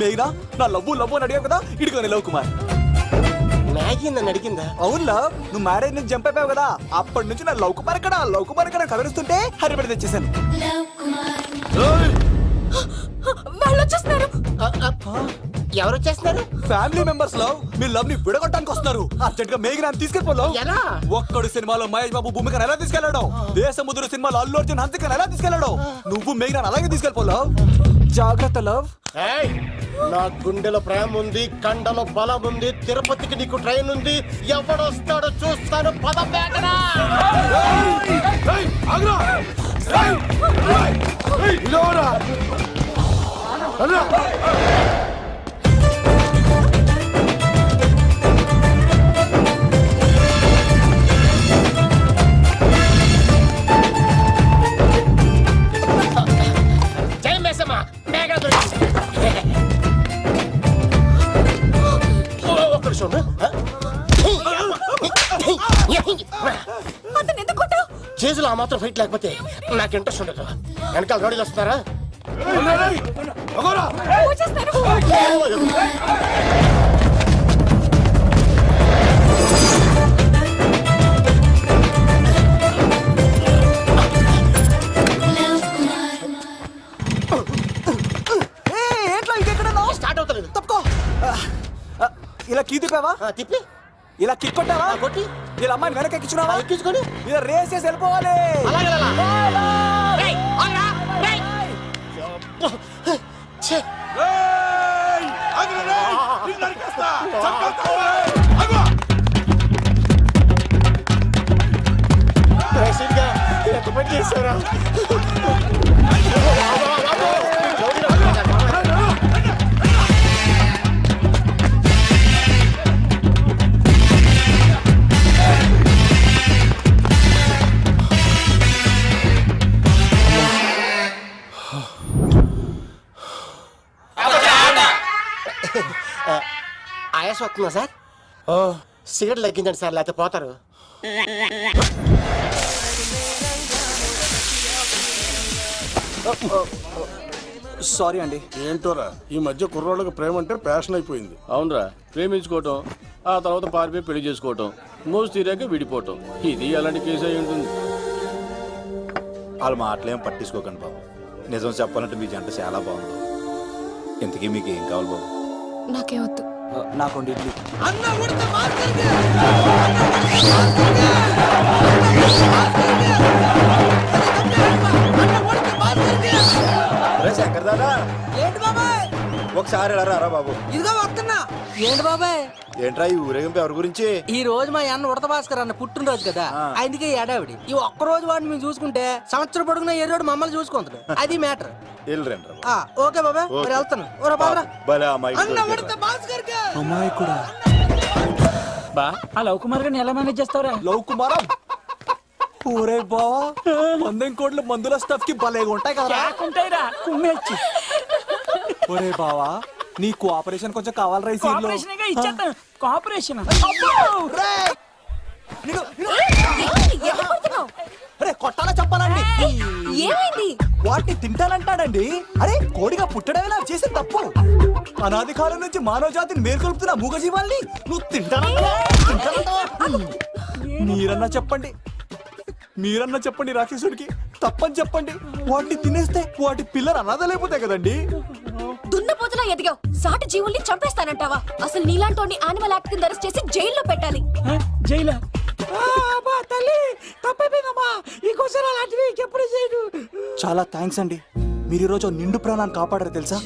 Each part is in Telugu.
మేఘనా? నా లవ్వు లవ్వు అని అడిగావు కదా? ఇడిగో లవ్ కుమార్. మ్యాగీ నన్ను అడిగిందా? అవును లవ్ నువ్వు మ్యారేజ్ నుంచి జంప్ అయిపోయావు కదా. అప్పటి నుంచి నా లవ్ కుమార్ ఎక్కడ లవ్ కుమార్ ఎక్కడ కవరిస్తుంటే హరిబడి తెచ్చేసాను వాళ్ళు వచ్చేస్తున్నారు ఎవరు వచ్చేస్తున్నారు ఫ్యామిలీ మెంబర్స్ లవ్ మీ లవ్ని విడగొట్టడానికి వస్తున్నారు. అర్జెంట్గా మేఘనా తీసుకెళ్ళిపోలేవు ఎలా? ఒక్కడు సినిమాలో మహేష్ బాబు భూమికను ఎలా తీసుకెళ్ళాడు దేశముద్ర సినిమాలో అల్లు అర్జున్ హంసికను ఎలా తీసుకెళ్ళాడు నువ్వు మేఘనా అలాగే తీసుకెళ్ళిపోలేవు జాగ్రత్త లవ్. ఏయ్, నా గుండెలో ప్రేమ ఉంది కండలో బలం ఉంది తిరుపతికి నీకు ట్రైన్ ఉంది. ఎవడొస్తాడో చూస్తాను. పద వేగరా మాత్రం ఫైట్ లేకపోతే నాకు ఇంట్రెస్ట్ ఉండదు. వెనకాల గాడీలు వస్తున్నారా? స్టార్ట్ అవుతలేదు. తప్పుకో. ఇలా కీ తిప్పావా? తిప్పి. ఇలా కిక్ కొట్టావా? కొట్టి. ఇలా అమ్మాయిని వెనక ఎక్కించున్నావా ఆ, ఎక్కించుకొని. ఇలా రేస్ చేసి వెళ్ళిపోవాలి. అలాగే. సిగరెట్ లెక్కించండి సార్ లేకపోతే పోతారు. సారీ అండి. ఏంటోరా ఈ మధ్య కుర్రోళ్ళకి ప్రేమ అంటే ప్యాషన్ అయిపోయింది. అవునరా ప్రేమించుకోవటం ఆ తర్వాత పారిపోయి పెళ్ళి చేసుకోవటం మోజు తీరాక విడిపోవటం ఇది అలాంటి కేసు అయి ఉంటుంది? వాళ్ళ మాటలేం పట్టించుకోకండి బాబు. నిజం చెప్పాలంటే మీ జంట చాలా బాగుంది. ఇంతకీ మీకు ఏం కావాలి బాబు? నాకేమొద్దు నాకు ఇడ్లీ శంకర్ ఇలా రారా బాబు. ఇదిగో వస్తున్నా. ఏంటి బాబాయ్? ఏంట్రా ఈ ఊరేగింపు ఎవరి గురించి? ఈ రోజు మా అన్న ఉడత భాస్కర్ అన్న పుట్టినరోజు కదా. అందుకే ఏడావిడి ఈ ఒక్క రోజు వాడిని మేము చూసుకుంటే సంవత్సరం పొడుగున ఏ రోడ్డు మమ్మల్ని చూసుకుంటాడు? అది మ్యాటర్. రా ఓకే బాబాయ్. మరి వెళ్తాను. ఓరా బాబరా భలే అమ్మాయి కూడా బా ఆ లవ్ కుమార్ గారిని ఎలా మేనేజ్ చేస్తావురా? లవ్ కుమారం? ఊరే బావా వందెం కోట్ల మందుల స్టఫ్కి భలేగా ఉంటాయి కదా ఉంటాయిరా కుమ్మేచ్చి. ఒరే బావా నీ కోఆపరేషన్ కొంచెం కావాలరా ఈ సీన్లో. కోఆపరేషన్ ఇచ్చేస్తాను కోఆపరేషన్ అరే కొట్టాలా చెప్పాలండి? ఏమైంది? వాటిని తింటానంటాడండి? అరే కోడిగా పుట్టడమేలా చేసిన తప్పు. అనాది కాలం నుంచి మానవ జాతిని మేల్కొల్పుతున్న మూగజీవాల్ని నువ్వు తింటానంటావా? తింటానంటావా? మీరన్నా చెప్పండి. మీరన్నా చెప్పండి రాక్షసుడికి. తప్పని చెప్పండి. వాటిని తినేస్తే వాటి పిల్లలు అనాథలైపోతాయి కదండి. దున్నపోతులా ఎదిగావు. సాటి జీవుల్ని చంపేస్తానంటావా? అసలు నీలాంటి యానిమల్ యాక్ట్ కింద అరెస్ట్ చేసి జైల్లో పెట్టాలి. జైలా? తల్లి తప్పైపోయిందమ్మా. ఇంకోసారి అలాంటివి ఎప్పుడు చేయడు. చాలా థ్యాంక్స్ అండి. మీరు ఈరోజు నిండు ప్రాణాన్ని కాపాడారు తెలుసా?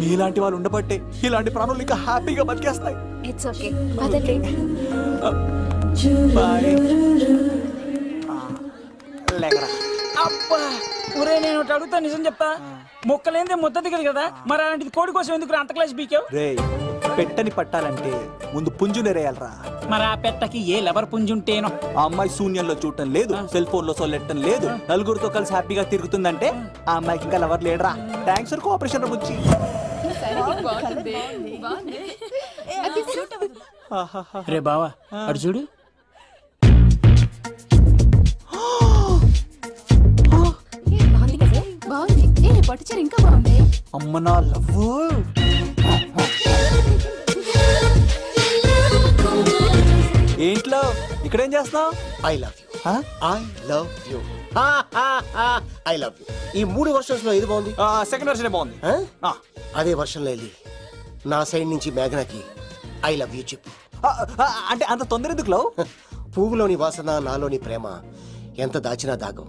మీలాంటి వాళ్ళు ఉండబట్టే ఇలాంటి ప్రాణులు ఇంకా హ్యాపీగా బతికేస్తాయి. ఇట్స్ ఓకే పదండి. బాయ్ లేకరా. అబ్బా! ఒరే నేను ఒకటి అడుగుతా నిజం చెప్తా? మొక్కలేందే ముద్ద దిగదు కదా? మరి అలాంటిది కోడి కోసం ఎందుకు అంత క్లాస్ బీకావు? రే పెట్టని పట్టాలంటే ముందు పుంజు నెరేయాలరా. మరి ఆ పెట్టకి ఏ లవర్ పుంజుంటేనో? ఆ అమ్మాయి శూన్యంలో చూడటం లేదు సెల్ ఫోన్లో సొల్లెట్టడం లేదు నలుగురితో కలిసి హ్యాపీగా తిరుగుతుందంటే ఆ. అమ్మాయికి ఇంకా లవర్ లేడరా. థ్యాంక్స్ ఫర్ కోఆపరేషన్ బుచ్చి రే బావా అడు చూడు. పట్టుచారు ఇంకా బాగుంది. అమ్మ నా లవ్ ఏంట్లో? ఇక్కడేం చేస్తున్నావు? I love you. I love you. I love you. ఈ మూడు వర్షన్స్లో ఏది బాగుంది? సెకండ్ వర్షన్ బాగుంది. అదే వర్షంలో వెళ్ళి నా సైడ్ నుంచి మేఘనాకి ఐ లవ్ యూ చెప్పు. అంటే అంత తొందర ఎందుకు లవ్? పువ్వులోని వాసన నాలోని ప్రేమ ఎంత దాచినా దాగం.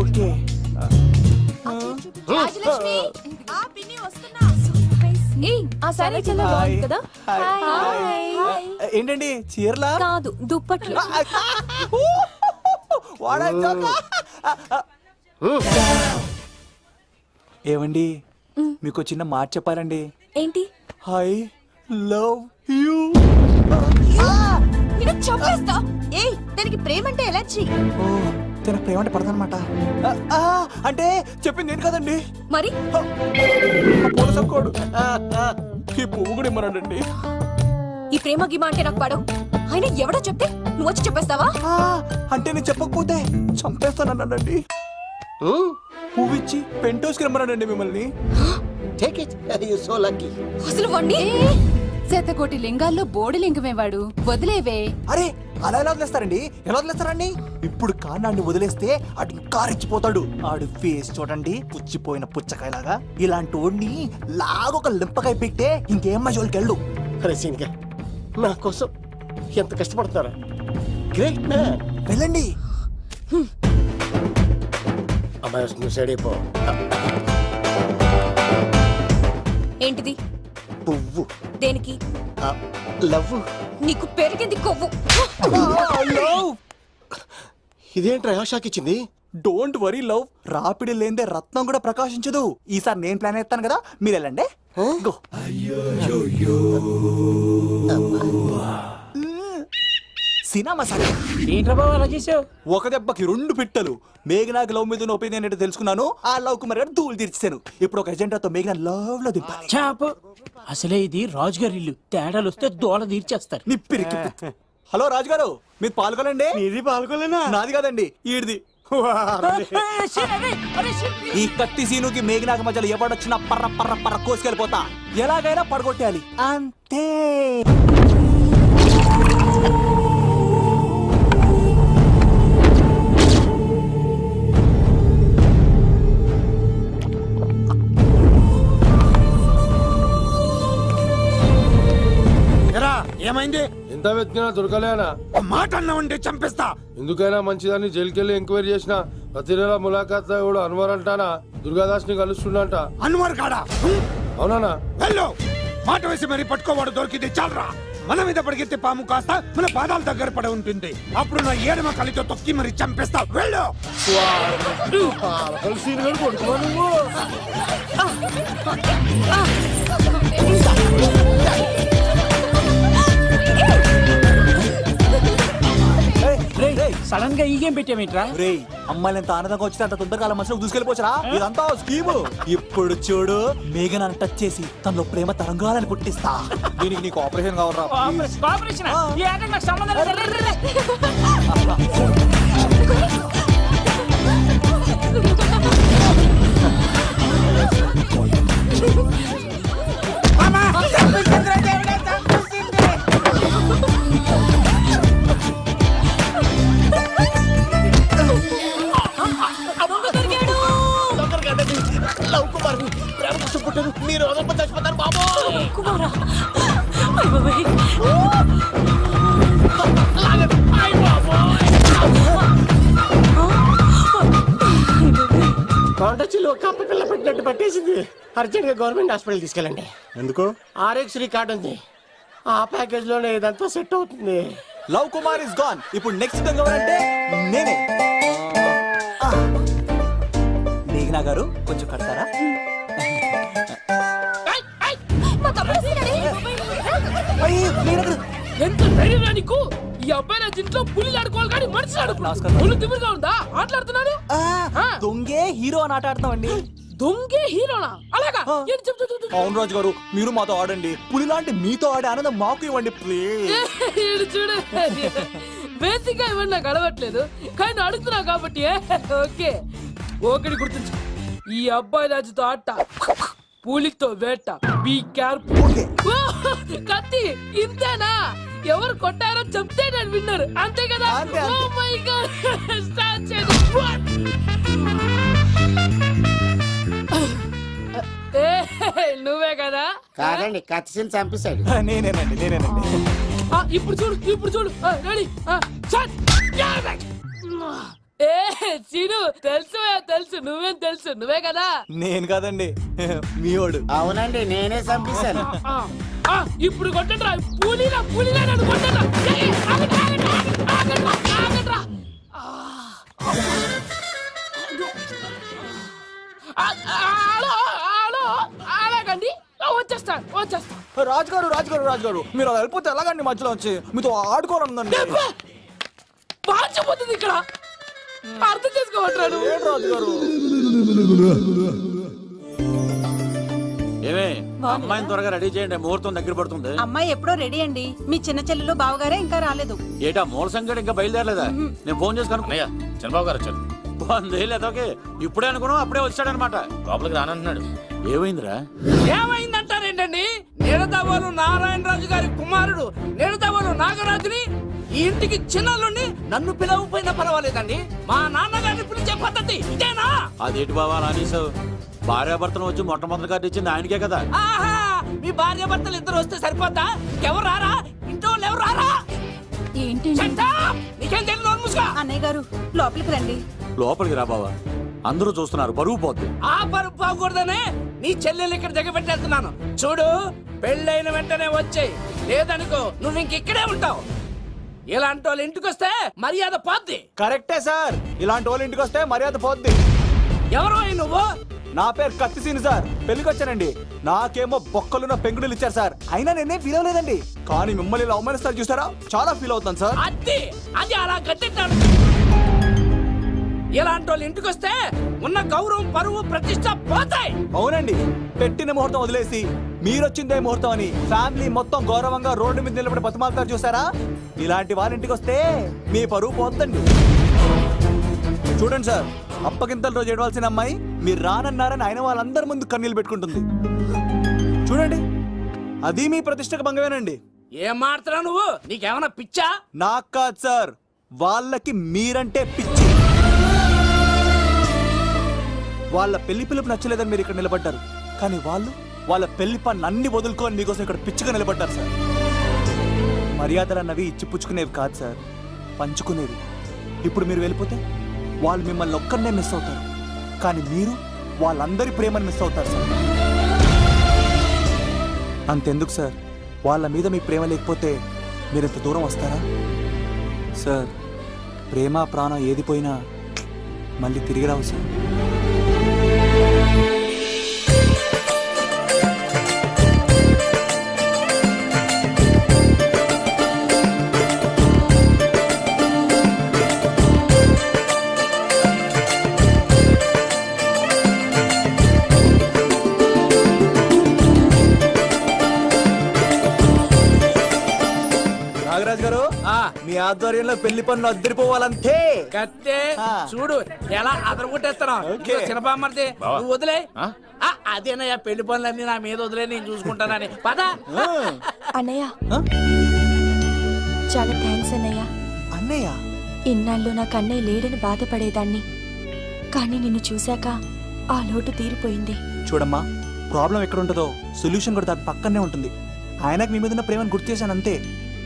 ఓకే. రాజలక్ష్మి ఆ పిన్ని వస్తున్నా. ఏయ్ ఆ సారీ చాలా బాగుంది కదా? హాయ్ ఏంటండి చీరలా? కాదు దుప్పట్లు. వాడా జోక? ఏమండి మీకు చిన్న మాట చెప్పాలండి. ఏంటి? ఐ లవ్ యూ నేను చంపేస్తా ఏయ్ దానికి ప్రేమ అంటే ఎలర్జీ. ఓ. తన ప్రేమ అంటే పడదనమాట అంటే చెప్పింది నేను కదండి? మరి? కోడు ఈ పువ్వు కూడా ఈ ప్రేమ గిమ అంటే నాకు పడవు. అయినా ఎవడో చెప్తే నువ్వు వచ్చి చెప్పేస్తావా? అంటే నేను చెప్పకపోతే చంపేస్తానన్నానండి. పువ్వు ఇచ్చి పెంటోస్కి రమ్మన్నానండి మిమ్మల్ని. Take it. You're so lucky. అసలు వండి శతకోటి లింగాల్లో బోడి లింగమే వాడు వదిలేవే. అరే అలా ఎలా వదిలేస్తారండి ఎలా వదిలేస్తారండి? ఇప్పుడు కాన్నాడిని వదిలేస్తే అటు ఇంకా రెచ్చిపోతాడు ఆడు ఫేస్ చూడండి పుచ్చిపోయిన పుచ్చకాయలాగా. ఇలాంటి వాడిని లాగొక లింపకాయ పెట్టే ఇంకేం మజోలికి వెళ్ళు. అరే సీన్గా నా కోసం ఎంత కష్టపడతారా? గ్రేట్ మ్యాన్ వెళ్ళండి. అమ్మాయి వస్తుంది సైడ్ అయిపో. ఏంటిది? పువ్వు. దేనికి? లవ్ నీకు పెరిగింది కొవ్వు. ఇదేంట్రా షాక్ ఇచ్చింది? డోంట్ వరీ లవ్ రాపిడి లేదే రత్నం కూడా ప్రకాశించదు. ఈసారి నేను ప్లాన్ ఎత్తాను కదా మీరు వెళ్ళండి. Go cinema sir. ఏంట్రా బాబు అలా చేసావు? ఒక దెబ్బకి రెండు పిట్టలు. మేఘనాకి లవ్ మీద ఒపీనియన్ ఏంటో తెలుసుకున్నాను. ఆ లవ్ కుమార్ గారు ధూళి తీర్చాను ఇప్పుడు ఒక ఎజెండాతో మేఘన లవ్లో దింపాలి. చాపు. అసలే ఇది రాజుగారి ఇల్లు. తేడాలు వస్తే దోల తీర్చేస్తారు. నిప్పిరికి హలో రాజుగారు మీరు పాల్గొనండి? ఇది పాల్గొలేనా నాది కాదండి ఈడిది. ఈ కత్తి సీనుకి మేఘనాకి మధ్యలో ఎవడొచ్చినా పర్ర పర్ర పర్ర కోసుకెళ్ళిపోతా. ఎలాగైనా పడగొట్టాలి అంతే. ఏమైంది? ఎంత వెతికినా దొరకలేనా మాట అన్నావంటే చంపేస్తా. ఎందుకైనా మంచిదని జైలుకెళ్ళి ఎంక్వైరీ చేసిన ప్రతి నెల ములాఖాత్ కూడా అన్వర్ అంటానా? దుర్గాదాస్ని కలుస్తుండంట. అన్వర్ కాడా? అవునానా వెళ్ళు. మాట వేసి మరి పట్టుకోవాడు దొరికింది చాలరా. మన మీద పడిగితే పాము కాస్త మన పాదాల దగ్గర పడి ఉంటుంది. అప్పుడు నా ఏడమ కలితో తొక్కి మరి చంపేస్తా. వెళ్ళు. సడన్గా ఈ గేమ్ పెట్టామేంట్రా రేయ్ అమ్మాయిలు ఎంత ఆనందంగా వచ్చితే అంత తొందరగా అలా మనసులో దూసుకెళ్ళిపోవచ్చరా? ఇదంతా స్కీము. ఇప్పుడు చూడు మేఘన టచ్ చేసి తనలో ప్రేమ తరంగాలని పుట్టిస్తా. దీనికి నీకు ఆపరేషన్ కావాలరా please. కోఆపరేషన్ ఈ ఆటకు నాకు సంబంధం లేదు. రే, రే, రే. కుమారా కొండచిలో కప్ప పిల్ల పెట్టినట్టు పట్టేసింది. అర్జెంట్గా గవర్నమెంట్ హాస్పిటల్ తీసుకెళ్ళండి. ఎందుకు? ఆర్ఎక్స్ కార్డు ఉంది. ఆ ప్యాకేజ్లోనే ఇదంతా సెట్ అవుతుంది. Lav Kumar is gone. ఇప్పుడు నెక్స్ట్ దొంగ ఎవరంటే నేనే. మేఘనా గారు కొంచెం కడతారా? ఎంత ధైర్యం నీకు? ఈ అబ్బాయి నా ఇంట్లో పులి ఆడుకోవాలి కానీ మనిషి ఆడుకో నమస్కారం. ఒళ్ళు తిమ్మిరిగా ఉందా? ఆటలాడుతున్నాడు ఆ. దొంగే హీరో అని ఆట ఆడతామండి. దొంగే హీరోనా? అలాగా? ఆ. ఏంటి చెప్పు, చెప్పు, చెప్పు. అవును రాజు గారు మీరు మాతో ఆడండి. పులి లాంటి మీతో ఆడే ఆనందం మాకు ఇవ్వండి ప్లీజ్ చూడు. బేసిక్గా ఇవన్నీ నాకు అలవట్లేదు. కానీ నువ్వు అడుగుతున్నావు కాబట్టి ఓకే. ఒకటి గుర్తుంచు ఈ అబ్బాయి రాజుతో ఆట. పులితో వేట. Be careful okay. కత్తి ఇంతేనా? ఎవరు కొట్టారో చెప్తే నేను విన్నారు. అంతే కదా? అంతే, ఓ అంతే. మై గాడ్ స్టార్ట్ చేద్దాం ఏ, నువ్వే కదా? కాదండి కత్తిని చంపేశాడు. నేనేనండి నేనేనండి. ఆ, ఇప్పుడు చూడు ఇప్పుడు చూడు. రెడీ ఏ సీను తెలుసు తెలుసు నువ్వేం తెలుసు నువ్వే కదా? నేను కాదండి మీ వాడు. అవునండి నేనే చంపేశాను. ఆ, ఆ, ఇప్పుడు కొట్టండిరా పూలీరా పూలీరా నన్ను కొట్టండిరా. ఏయ్, ఏయ్, ఆగండి, ఆగండి, ఆగండి, ఆగండిరా, ఆగండిరా. ఆ, ఆ, హలో హలో ఆగండి. వచ్చేస్తా వచ్చేస్తా రాజు గారు రాజు గారు రాజు గారు మీరు అలా వెళ్ళిపోతే ఎలాగండి మధ్యలో వచ్చి? మీతో ఆడుకోవాలందండి పాచిపోతుంది ఇక్కడ. అర్థం చేసుకోవట్రాడు ఏంటి రాజు గారు? ఏమే అమ్మాయిని త్వరగా రెడీ చేయండి ముహూర్తం దగ్గర పడుతుంది. అమ్మాయి ఎప్పుడో రెడీ అండి. మీ చిన్న చెల్లెలు బావగారే ఇంకా రాలేదు. ఏటా మూల సంగతి ఇంకా బయలుదేరలేదా? నేను ఫోన్ చేసి కనుక్కో అయ్యా చంద్రబాబు గారు వచ్చారు. వందేళ్ళు అదొకే ఇప్పుడే అనుకున్నాం అప్పుడే వచ్చాడనమాట. లోపలికి రానంటున్నాడు. ఏమైందిరా? ఏమైందంటారేంటండి? నిడదవోలు నారాయణరాజు గారి కుమారుడు నిడదవోలు నాగరాజుని ఈ ఇంటికి చిన్నల్లుండి నన్ను పిలవకపోయినా పర్వాలేదండి. మా నాన్నగారిని పిలిచే పద్ధతి ఇదేనా? అదేంటి బావా అలా అనేసావు భార్యాభర్తను వచ్చి మొట్టమొదటి కార్డు ఇచ్చింది ఆయనకే కదా? ఆహా మీ భార్య భర్తలు ఇద్దరు వస్తే సరిపోతా ఎవరు రారా? ఇంట్లో ఎవరు రారా? ఏంటండి! నీకేం తెలియదు మూసుకో. అన్నయ్య గారు లోపలికి రండి. లోపలికి రా బావా. అందరూ చూస్తున్నారు పరుగు పోద్ది. ఆ పరుపు పోకూడదనే నీ చెల్లెలు ఇక్కడ దిగబెట్టేస్తున్నాను. చూడు పెళ్ళైన వెంటనే వచ్చేయ్. లేదనుకో నువ్వు ఇంక ఇక్కడే ఉంటావు. ఇలాంటి వాళ్ళు ఇంటికి వస్తే మర్యాద పోద్ది. కరెక్టే సార్. ఇలాంటి వాళ్ళ ఇంటికి వస్తే మర్యాద పోద్ది. ఎవరో ఈ నువ్వు? నా పేరు కత్తిసీని సార్. పెళ్ళికి వచ్చానండి నాకేమో బొక్కలున్న పెంగుడులు ఇచ్చారు సార్. అయినా నేనే ఫీల్ అవ్వలేదండి. కానీ మిమ్మల్ని ఇలా అవమానిస్తారు చూసారా? చాలా ఫీల్ అవుతాను సార్. అది అది అలా గట్టెట్టాడు ఇలాంటి వాళ్ళు ఇంటికి వస్తే ఉన్న గౌరవం పరువు ప్రతిష్ట పోతాయి. అవునండి. పెట్టిన ముహూర్తం వదిలేసి మీరొచ్చిందే ముహూర్తం అని ఫ్యామిలీ మొత్తం గౌరవంగా రోడ్డు మీద నిలబడి బతిమాలుతారు చూసారా? ఇలాంటి వాళ్ళ ఇంటికి వస్తే మీ పరువు పోతండి చూడండి సార్ అప్పగింతల రోజు ఏడవలసిన అమ్మాయి మీరు రానన్నారని ఆయన వాళ్ళందరి ముందు కన్నీళ్ళు పెట్టుకుంటుంది. చూడండి అది మీ ప్రతిష్టకు భంగమేనండి. ఏం మాడుతున్నావు నువ్వు? నీకేమైనా పిచ్చా? నాకు కాదు సార్ వాళ్ళకి మీరంటే పిచ్చి. వాళ్ళ పెళ్ళి పిలుపు నచ్చలేదని మీరు ఇక్కడ నిలబడ్డారు. కానీ వాళ్ళు వాళ్ళ పెళ్ళి పని అన్ని వదులుకొని మీకోసం ఇక్కడ పిచ్చిగా నిలబడ్డారు సార్. మర్యాదలు అన్నవి ఇచ్చి పుచ్చుకునేవి కాదు సార్. పంచుకునేవి. ఇప్పుడు మీరు వెళ్ళిపోతే వాళ్ళు మిమ్మల్ని ఒక్కరినే మిస్ అవుతారు. కానీ మీరు వాళ్ళందరి ప్రేమను మిస్ అవుతారు సార్. అంతెందుకు సార్? వాళ్ళ మీద మీ ప్రేమ లేకపోతే మీరు ఇంత దూరం వస్తారా? సార్ ప్రేమ ప్రాణం ఏది పోయినా మళ్ళీ తిరిగి రావు సార్. ఆధ్వర్యంలో పెళ్ళి పనులు అద్దరిపోవాలంతే. కత్తే. చూడు ఎలా అదరగొట్టేస్తున్నావు? ఓకే. చిన్నపామర్ది. నువ్వు వదిలే. అదేనయ్యా పెళ్ళి పనులన్నీ నా మీద వదిలే నేను చూసుకుంటానని. పద. అన్నయ్య? చాలా థ్యాంక్స్ అన్నయ్య. అన్నయ్య? ఇన్నాళ్ళు నాకు అన్నయ్య లేడని బాధపడేదాన్ని. కానీ నిన్ను చూశాక ఆ లోటు తీరిపోయింది. చూడమ్మా ప్రాబ్లం ఎక్కడ ఉంటుందో సొల్యూషన్ కూడా దాని పక్కనే ఉంటుంది. ఆయనకు మీ మీద ఉన్న ప్రేమను గుర్తు చేశాను అంతే.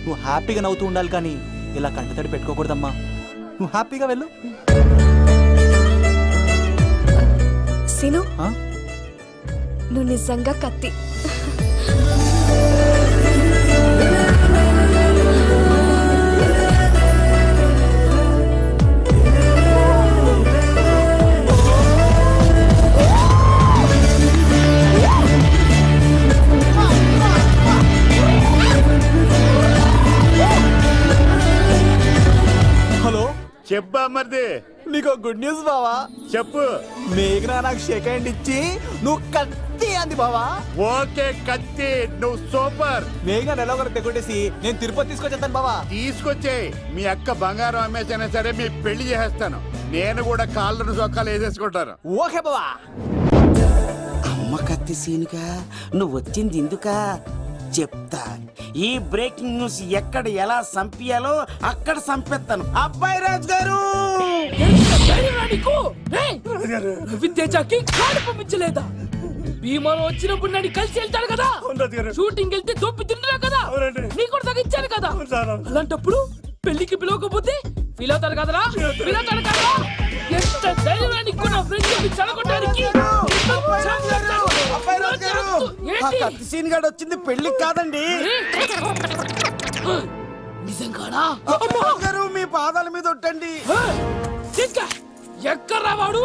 నువ్వు హ్యాపీగా నవ్వుతూ ఉండాలి కానీ ఇలా కంటతడి పెట్టుకోకూడదమ్మా. నువ్వు హ్యాపీగా వెళ్ళు. సిను? నువ్వు నిజంగా కత్తి. చెప్పా మరిది నీకు గుడ్ న్యూస్ బావా. చెప్పు. మేఘనా నాకు షేక్ హ్యాండ్ ఇచ్చి నువ్వు కత్తి అంది బావా. ఓకే కత్తి. నువ్వు సూపర్. మేఘన ఎలా ఒకరు తెగొట్టేసి నేను తిరుపతి తీసుకొచ్చేస్తాను బావా. తీసుకొచ్చే మీ అక్క బంగారం అమ్మేసైనా సరే మీ పెళ్ళి చేసేస్తాను. నేను కూడా కాళ్ళను చొక్కాలు వేసేసుకుంటాను. ఓకే బావా. అమ్మ కత్తి సీనుగా నువ్వు వచ్చింది ఎందుకా చెప్తా ఈ బ్రేకింగ్ న్యూస్ ఎక్కడ ఎలా సంపియాలో అక్కడ సంపెత్తాను. అబ్బాయి రాజు గారు ఎంత ధైర్యం రా నీకు? రేయ్! రవీంద్ర తేజాకి పంపించలేదా? భీమాలో వచ్చినప్పుడు నన్ను కలిసి వెళ్తాడు కదా? షూటింగ్ వెళ్తే దొప్పి తింటున్నా కదా? నీ కూడా తగ్గించాను కదా? అలాంటప్పుడు పెళ్ళికి పిలవకపోతే ఫీల్ అవుతారు కదరా? ఫీల్ అవుతారు. కదా ఎంత చెడగొట్టడానికి? సీన్ వచ్చింది పెళ్ళి కాదండి. నిజంగానా? గారు మీ పాదాల మీద ఒట్టండి. ఎక్కడ వాడు